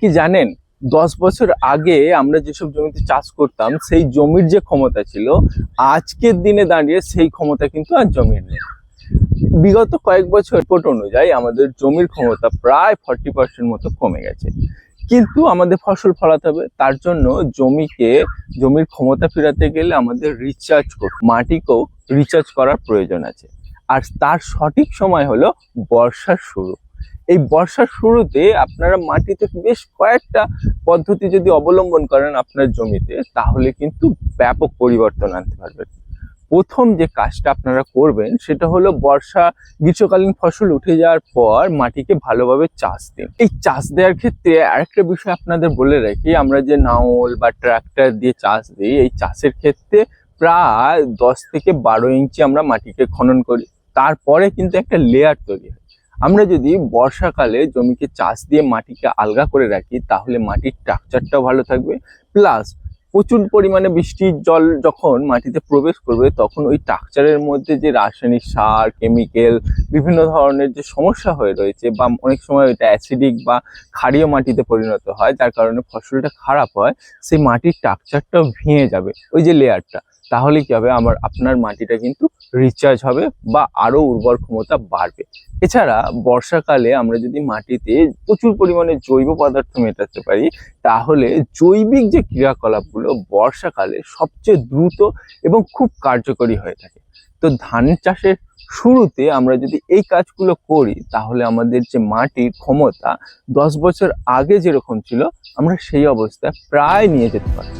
কি জানেন? দশ বছর আগে আমরা যেসব জমিতে চাষ করতাম, সেই জমির যে ক্ষমতা ছিল, আজকের দিনে দাঁড়িয়ে সেই ক্ষমতা কিন্তু আর জমির নেই। বিগত কয়েক বছর রিপোর্ট অনুযায়ী আমাদের জমির ক্ষমতা প্রায় ফর্টি পার্সেন্ট মতো কমে গেছে। কিন্তু আমাদের ফসল ফলাতে হবে, তার জন্য জমিকে, জমির ক্ষমতা ফেরাতে গেলে আমাদের রিচার্জ মাটিকেও রিচার্জ করার প্রয়োজন আছে। আর তার সঠিক সময় হলো বর্ষার শুরু। এই বর্ষার শুরুতে আপনারা মাটিতে বেশ কয়েকটা পদ্ধতি যদি অবলম্বন করেন আপনার জমিতে, তাহলে কিন্তু ব্যাপক পরিবর্তন আনতে পারবেন। প্রথম যে কাজটা আপনারা করবেন, সেটা হলো বর্ষা গ্রীষ্মকালীন ফসল উঠে যাওয়ার পর মাটিকে ভালোভাবে চাষ দিন। এই চাষ দেওয়ার ক্ষেত্রে আরেকটা বিষয় আপনাদের বলে রাখি, আমরা যে নাঙল বা ট্রাক্টর দিয়ে চাষ দিই, এই চাষের ক্ষেত্রে প্রায় দশ থেকে বারো ইঞ্চি আমরা মাটিকে খনন করি। তারপরে কিন্তু একটা লেয়ার তৈরি হয়। আমরা যদি বর্ষাকালে জমিকে চাষ দিয়ে মাটিকে আলগা করে রাখি, তাহলে মাটির স্ট্রাকচারটাও ভালো থাকবে। প্লাস প্রচুর পরিমাণে বৃষ্টির জল যখন মাটিতে প্রবেশ করবে, তখন ওই স্ট্রাকচারের মধ্যে যে রাসায়নিক সার কেমিক্যাল বিভিন্ন ধরনের যে সমস্যা হয়ে রয়েছে বা অনেক সময় এটা অ্যাসিডিক বা ক্ষারীয় মাটিতে পরিণত হয়, যার কারণে ফসলটা খারাপ হয়, সেই মাটির স্ট্রাকচারটাও ভেঙে যাবে। ওই যে লেয়ারটা তাহলে কি হবে? আমার, আপনার মাটিটা কিন্তু রিচার্জ হবে বা আরও উর্বর ক্ষমতা বাড়বে। এছাড়া বর্ষাকালে আমরা যদি মাটিতে প্রচুর পরিমাণে জৈব পদার্থ মেটাতে পারি, তাহলে জৈবিক যে ক্রিয়াকলাপগুলো বর্ষাকালে সবচেয়ে দ্রুত এবং খুব কার্যকরী হয়ে থাকে। তো ধান চাষের শুরুতে আমরা যদি এই কাজগুলো করি, তাহলে আমাদের যে মাটির ক্ষমতা দশ বছর আগে যেরকম ছিল, আমরা সেই অবস্থায় প্রায় নিয়ে যেতে পারি